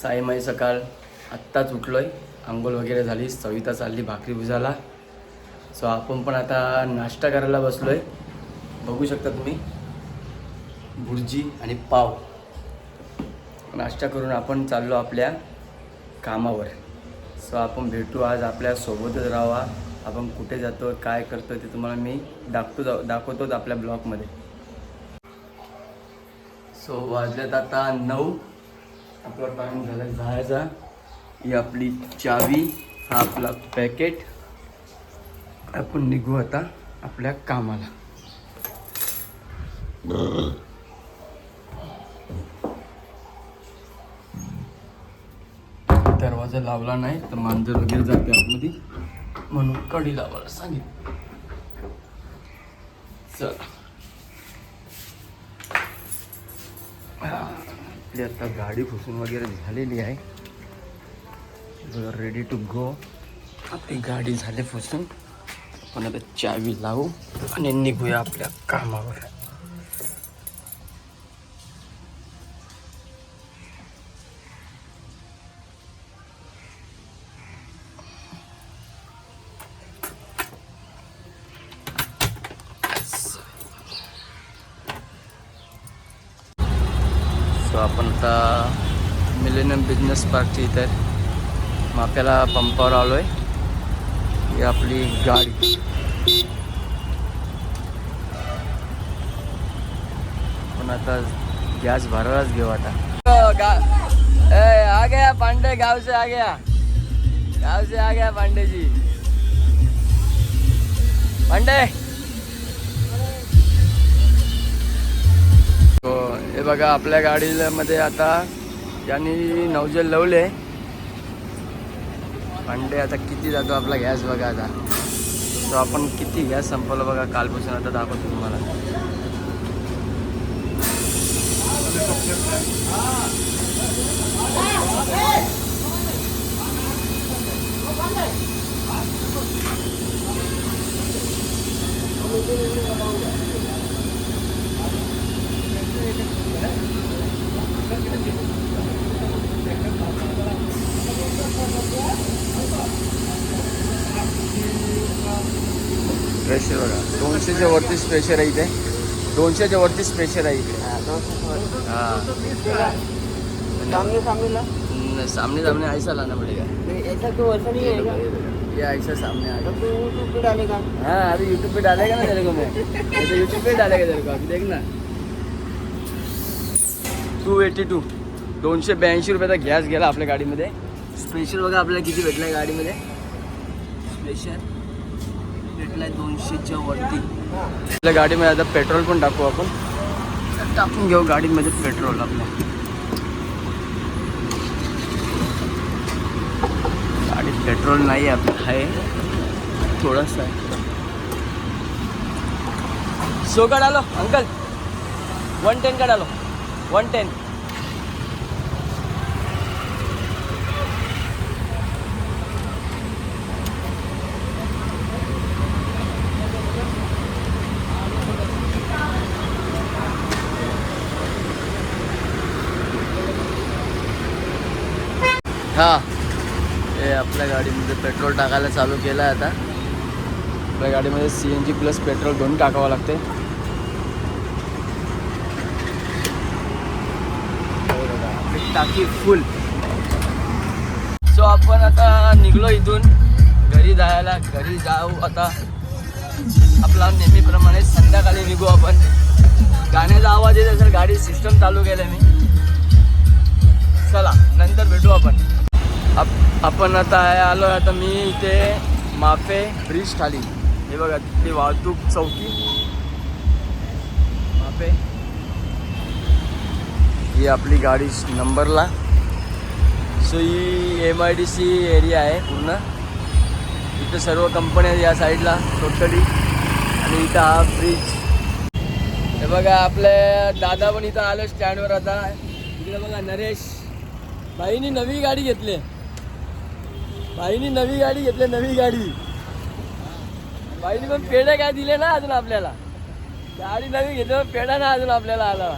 साईमाई सकाळ. आत्ताच उठलो आहे आंघोळ वगैरे झाली. सविता चालली भाकरी भुजाला सो आपण पण आता नाश्ता करायला बसलो आहे बघू शकता तुम्ही. भुर्जी आणि पाव. नाश्ता करून आपण चाललो आपल्या कामावर. सो आपण भेटू आज आपल्या सोबतच राहावा. आपण कुठे जातो काय करतो ते तुम्हाला मी दाखवतो जा दाखवतोच आपल्या ब्लॉगमध्ये. सो वाजल्यात आता नऊ. आपला टाईम झाला जायचा ही आपली चावी हा आपला पॅकेट आपण निघू आता आपल्या कामाला. दरवाजा लावला नाही तर मांजर वगैरे जाते आतमध्ये. म्हणून कडी लावायला सांगितलं. चला. आपली आता गाडी फुसून वगैरे झालेली आहे. रेडी टू गो आपली गाडी झाली पुसून. आपण आता चावी लावू आणि निघूया आपल्या कामावर. सो आपण आता मिलेनियम बिझनेस पार्कच्या मग माप्याला पंपावर आलो आहे ही आपली गाडी. पण आता गॅस भरायलाच घेऊ आता. हो, ए, आ गया पांडे गाव से आ गया. गाव से आ गया पांडे जी पांडे! बघा आपल्या गाडीमध्ये आता ज्यांनी नवजेल लावले पांडे आता किती जातो आपला गॅस बघा आता. तो आपण किती गॅस संपवला बघा कालपासून आता दाखवतो तुम्हाला. दोनशेच्या वरती प्रेशर आहे इथे. दोनशेच्या वरतीच प्रेशर आहे इथे. हाँ सामने सामने सामने सामने ऐसा लाना पड़ेगा. ऐसा तो ऐसा नहीं है ये ऐसा सामने आ तब तो यूट्यूब पे डालेगा हाँ अभी यूट्यूब पे डालेगा ना तेरे को मैं? तो यूट्यूब पे डालेगा तेरे को? अभी टू एटी टू दोनशे ब्याऐंशी रुपयाचा गॅस गेला आपल्या गाडीमध्ये. स्पेशल बघा आपल्याला किती भेटलाय गाडीमध्ये. स्पेशल भेटलाय दोनशेच्या वरती. आपल्या गाडीमध्ये आता पेट्रोल पण टाकू आपण टाकून घेऊ गाडीमध्ये पेट्रोल आपल्या गाडीत पेट्रोल नाही आपलं आहे थोडासा आहे सो का डालो अंकल। वन टेन का डालो। One ten. हां. हे आपल्या गाडीमध्ये पेट्रोल टाकायला चालू केलं आहे आता. आपल्या गाडीमध्ये C N G plus petrol दोन्ही टाकावं लागते टाकी फुल सो आपण आता निघलो इथून. घरी जायला घरी जाऊ आता. आपला नेहमीप्रमाणे संध्याकाळी निघू आपण. गाण्याचा आवाज येत असेल गाडी सिस्टम चालू केलं मी. चला नंतर भेटू आपण. आप आपण आता आलो आता मी इथे माफे ब्रिज खाली हे बघा तिथली वाहतूक चौकी. माफे. ही आपली गाडी नंबरला. So he M I D C area आहे पूर्ण. इथं सर्व कंपन्या या साईडला टोटली आणि इथं हा ब्रिज हे बघा आपले दादा पण इथं आलो स्टँडवर आता. इकडे बघा नरेश. बाईनी नवी गाडी घेतली. बाईनी नवी गाडी घेतली नवी गाडी. बाईनी पण पेढे काय दिले ना अजून आपल्याला. गाडी नवी घेतली पण पेढा ना अजून आपल्याला आला.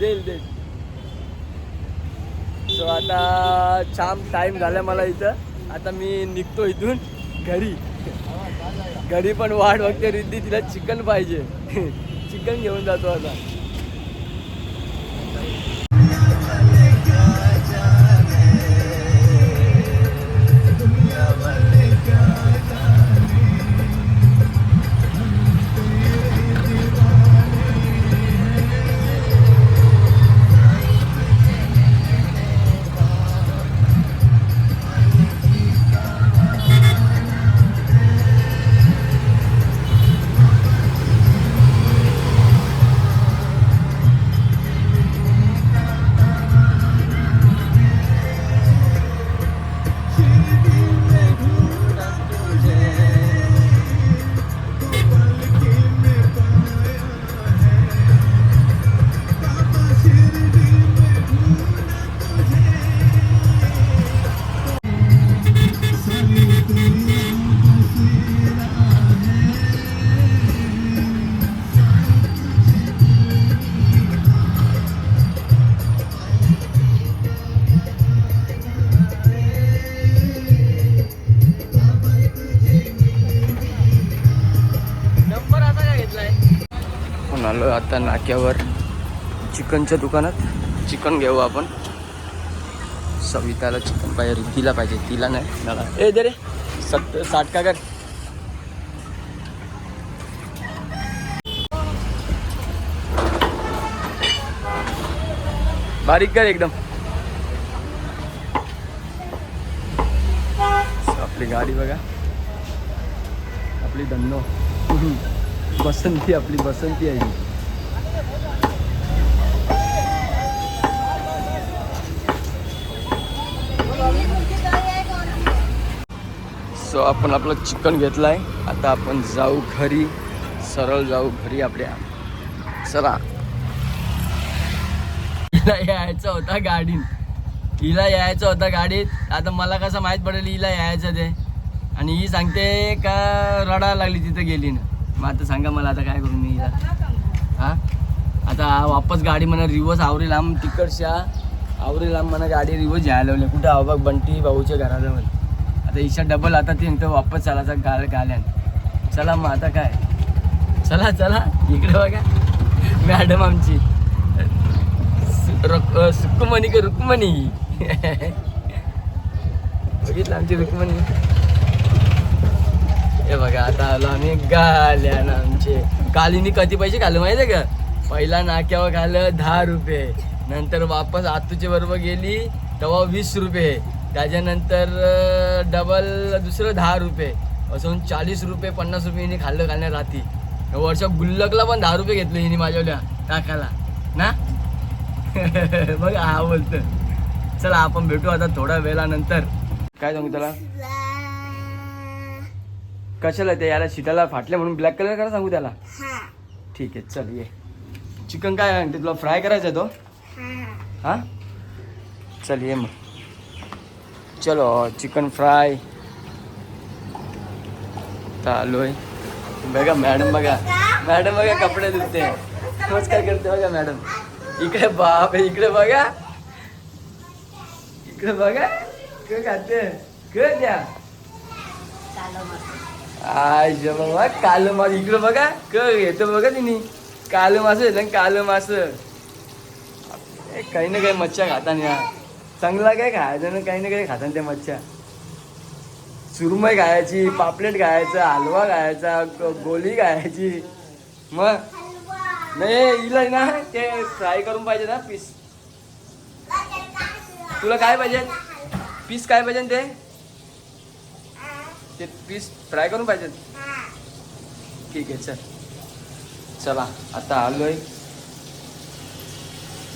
देईल देईल. सो आता छान टाईम झाला मला इथं. आता मी निघतो इथून घरी. घरी पण वाट बघते रिद्धी तिला चिकन पाहिजे. चिकन घेऊन जातो आता. आता नाक्यावर चिकनच्या दुकानात चिकन घेऊ आपण. सविताला चिकन पाहिजे तिला पाहिजे तिला नाही. मला. ए दे रे. सत्तर साठ का कर? बारीक कर एकदम. आपली गाडी बघा. आपली धन्नो. बसंती आपली बसंती आहे ही. सो आपण आपलं चिकन घेतलं आहे आता आपण जाऊ घरी. सरळ जाऊ घरी आपल्या. चला. हिला यायचं होता गाडीत. हिला यायचं होता गाडीत. आता मला कसं माहीत पडेल हिला यायचं ते. आणि ही सांगते का रडा लागली तिथं गेली ना? मग आता सांगा मला आता काय करू मी हिला. हा? आता वापस गाडी म्हणा रिवर्स आवरी लांब तिकडच्या आवरी लांब म्हणा गाडी रिवर्स घ्यायला लावली. कुठं आव बघ बंटी भाऊच्या घराजवळ. आता ईशा डबल आता ती तर वापस चालायचा गाल गाल्यान. चला मग आता काय? चला चला. इकडे बघा. मॅडम आमची. सु- रुक- का रुक्मणी? बघितलं आमची रुक्मणी? हे बघा आता आलो आम्ही गाल्यान आमचे. गालीनी कधी पैसे घालू माहिती आहे का? पहिला नाक्यावर खाल्लं दहा रुपये. नंतर वापस आतूच्या बरोबर गेली तेव्हा वीस रुपये. त्याच्यानंतर डबल दुसरं दहा रुपये. असं चाळीस रुपये पन्नास रुपये हिने खाल्लं खाल्ल्या रात्री. वर्षा गुल्लकला पण दहा रुपये घेतले हिने माझ्यावल्या टाकायला ना? बघा हा बोलतं चला आपण भेटू आता थोड्या वेळानंतर. काय सांगू त्याला? कशाला ते याला शिटाला फाटले म्हणून ब्लॅक कलर करा सांगू त्याला? ठीक आहे चल ये. चिकन काय म्हणते तुला फ्राय करायचा आहे तो? हा. चल ये मग. चलो चिकन फ्राय. आलोय. बघा मॅडम बघा. मॅडम बघा कपडे धुते. नमस्कार करते बघा मॅडम. इकडे बाप इकडे बघा. इकडे बघा. क खाते. क द्या. आय बाबा काल मास इकडे बघा. क येतो बघा तिने. काल मास येतं काल मास. काही ना काही मच्छा खाताना चांगला काय खायचं ना काही ना काही खाताना त्या मच्छा सुरमई खायची पापलेट खायचं हलवा खायचा गोली खायची. मग? नाही हिला ना ते फ्राय करून पाहिजे ना पीस. तुला काय पाहिजे? पीस काय पाहिजे ते? ते पीस फ्राय करून पाहिजे. ठीक आहे चल. चला आता आलोय.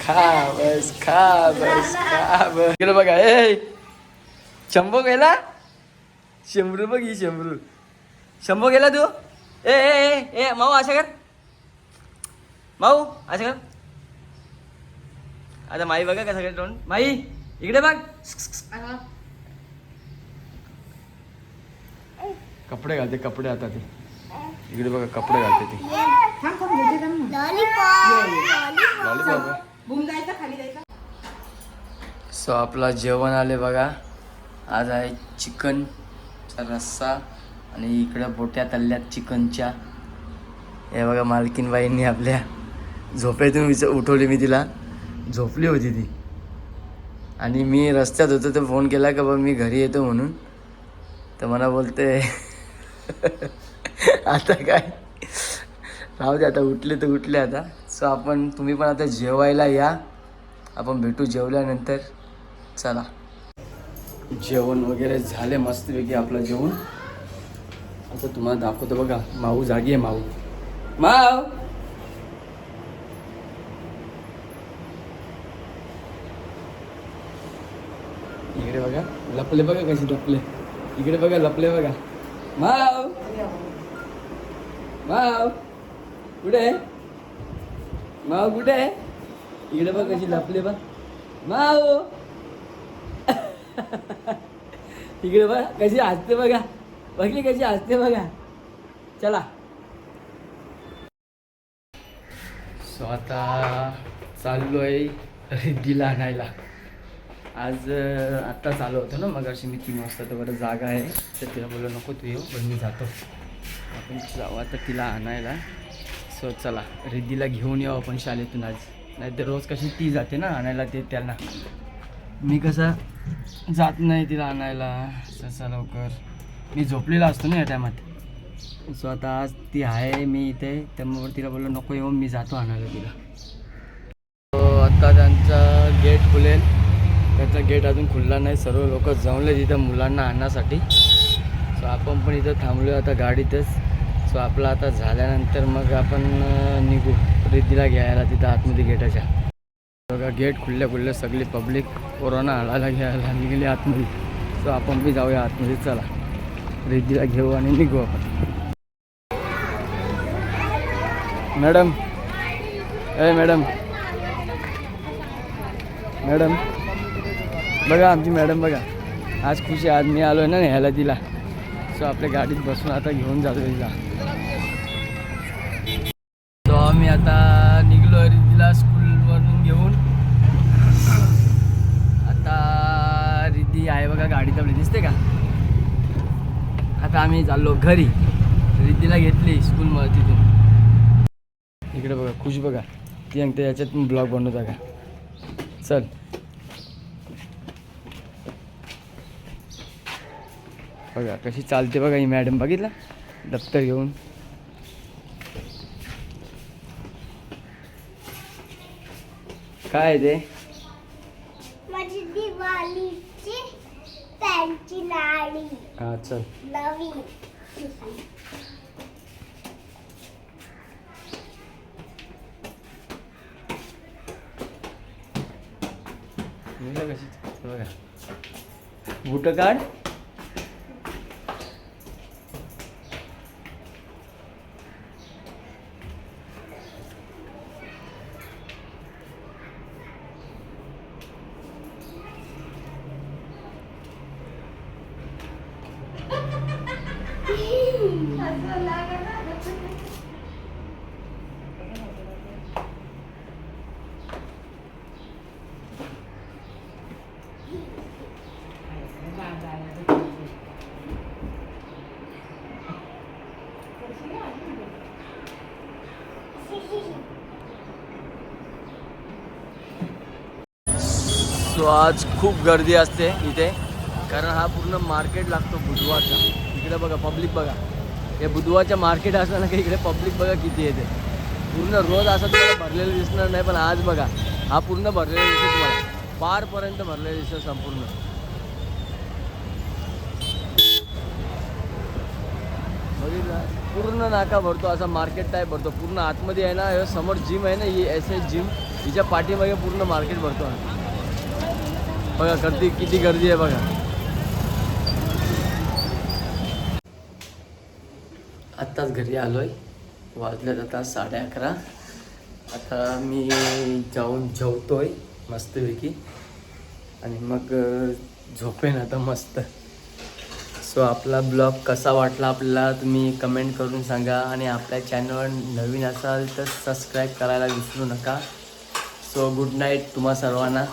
खा बस खा बस खा बस इकडे बघा ए! शंभो गेला? शंभरू बघ ही शंभरू शंभो गेला तू? ए ए ए ए माऊ असं कर. माऊ असं कर. आता माई बघा कसं तोंड. माई इकडे बघ. कपडे घालते कपडे आता ते इकडे बघा कपडे घालते ते. सो आपला जेवण आले बघा. आज आहे चिकनचा रस्सा आणि इकडं बोट्या तल्ल्यात चिकनच्या. हे बघा मालकीनबाईंनी आपल्या झोपेतून विच उठवली मी तिला. झोपली होती ती. आणि मी रस्त्यात होतो तर फोन केला का बा मी घरी येतो म्हणून. तर मला बोलते आता काय? राहू दे आता उठले तर उठले आता. सो आपण तुम्ही पण आता जेवायला या. आपण भेटू जेवल्यानंतर. चला. जेवण वगैरे झाले मस्तपैकी आपलं जेवण. आता तुम्हाला दाखवतो बघा माऊ जागी आहे माऊ. माव इकडे बघा लपले बघा कशी लपले. इकडे बघा लपले बघा. माव माव कुठे? आहे माव कुठे? आहे इकडे बघ कशी लपले बघ. माव. इकडे बघ कशी हसते बघा. बघली कशी हसते बघा. चला. सो आता चाललोय रिद्धीला आणायला. आज आत्ता चालू होतं ना मग अशी मी तीन वाजता तर बरं जागा आहे. तर तिला बोललो नको तू येऊ हो, पण मी जातो. आपण जाऊ आता तिला आणायला. सो चला रिद्धीला घेऊन येऊ आपण शाळेतून आज. नाहीतर रोज कशी ती जाते ना आणायला ते त्यांना. मी कसं जात नाही तिला आणायला. तसा लवकर. मी झोपलेला असतो ना या टायमात सो आता आज ती आहे मी इथे. त्यामुळे तिला बोललो नको येऊन मी जातो आणायला तिला. सो आता त्यांचा गेट खुलेल. त्याचा गेट अजून खुलला नाही. सर्व लोक जमले तिथं मुलांना आणण्यासाठी. सो आपण पण इथं थांबलो आता गाडीतच. सो आपलं आता झाल्यानंतर मग आपण निघू. रिद्धीला घ्यायला तिथं आतमध्ये गेटाच्या बघा गेट खुलल्या खुलल्या सगळी पब्लिक कोरोना आळायला घ्यायला निघली आतमध्ये. सो आपण बी जाऊया आतमध्ये. चला. रिद्धीला घेऊ आणि निघू आपण. मॅडम. ए मॅडम. मॅडम. बघा आमची मॅडम बघा. आज खुशी आज मी आलो आहे ना न्यायला तिला. सो आपल्या गाडीत बसून आता घेऊन जातो तिला सो आम्ही आता निघलो आहे रिद्धीला स्कूलवरून घेऊन. आता रिद्धी आहे बघा गाडी आपली दिसते का? आता आम्ही चाललो घरी. रिद्धीला घेतली स्कूलमध्ये तिथून. इकडे बघा खुश बघा. ती अंगते याच्यात ब्लॉग बनवता का? चल. बघा कशी चालते बघा ही मॅडम बघितला? दप्तर घेऊन. काय आहे ते? माझी दिवाळीची त्यांची लाडी हा चल. कशी बघा. बुट काढ. सो आज खूप गर्दी असते इथे. कारण हा पूर्ण मार्केट लागतो बुधवारचा. इकडे बघा पब्लिक बघा. हे बुधवारच्या मार्केट असताना काही की इकडे पब्लिक बघा किती येते पूर्ण रोज असं तुम्हाला भरलेलं दिसणार नाही पण आज बघा हा पूर्ण भरलेला दिसतो तुम्हाला. पारपर्यंत भरलेला दिसतो संपूर्ण. बघितलं? पूर्ण नाका भरतो असा मार्केट टाईप भरतो. पूर्ण आतमध्ये आहे ना हे समोर जिम आहे ना ही एस एस जिम हिच्या पाठीमागे पूर्ण मार्केट भरतो बघा गर्दी किती गर्दी आहे बघा. आत्ताच घरी आलो आहे वाजल्यात आता साडे अकरा. आता मी जाऊन जेवतो आहे मस्तपैकी. आणि मग झोपेन आता मस्त. सो आपला ब्लॉग कसा वाटला आपल्याला तुम्ही कमेंट करून सांगा. आणि आपल्या चॅनलवर नवीन असाल तर सबस्क्राईब करायला विसरू नका. सो गुड नाईट तुम्हा सर्वांना.